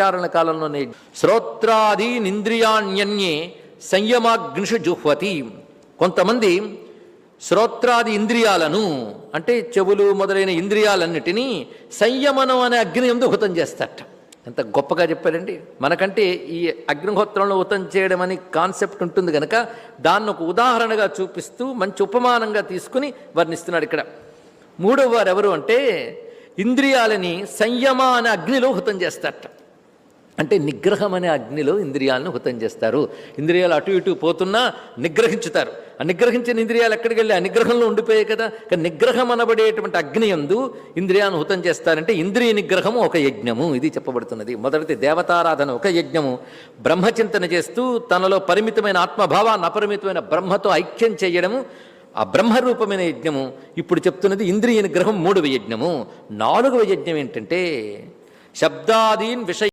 ఉచ్చారణ కాలంలోనే శ్రోత్రాది నింద్రియాణ్యన్యే సంయమాగ్నిషు జుహ్వతి. కొంతమంది శ్రోత్రాది ఇంద్రియాలను అంటే చెవులు మొదలైన ఇంద్రియాలన్నిటినీ సంయమనం అనే అగ్ని ఎందు హుతం చేస్తారట. ఎంత గొప్పగా చెప్పారండి. మనకంటే ఈ అగ్నిహోత్రంలో హుతం చేయడం అని కాన్సెప్ట్ ఉంటుంది కనుక దాన్ని ఒక ఉదాహరణగా చూపిస్తూ మంచి ఉపమానంగా తీసుకుని వర్ణిస్తున్నాడు ఇక్కడ. మూడవ వారు ఎవరు అంటే ఇంద్రియాలని సంయమ అనే అగ్నిలో హుతం చేస్తారట. అంటే నిగ్రహం అనే అగ్నిలో ఇంద్రియాలను హుతం చేస్తారు. ఇంద్రియాలు అటు ఇటు పోతున్నా నిగ్రహించుతారు. ఆ నిగ్రహించిన ఇంద్రియాలు ఎక్కడికి వెళ్ళి? ఆ నిగ్రహంలో ఉండిపోయాయి కదా. కానీ నిగ్రహం అనబడేటువంటి అగ్ని ఎందు ఇంద్రియాలను హుతం చేస్తారంటే ఇంద్రియ నిగ్రహము ఒక యజ్ఞము ఇది చెప్పబడుతున్నది. మొదటిది దేవతారాధన ఒక యజ్ఞము. బ్రహ్మచింతన చేస్తూ తనలో పరిమితమైన ఆత్మభావాన్ని అపరిమితమైన బ్రహ్మతో ఐక్యం చేయడము ఆ బ్రహ్మరూపమైన యజ్ఞము. ఇప్పుడు చెప్తున్నది ఇంద్రియ నిగ్రహం మూడవ యజ్ఞము. నాలుగవ యజ్ఞం ఏంటంటే శబ్దాదీన్ విషయ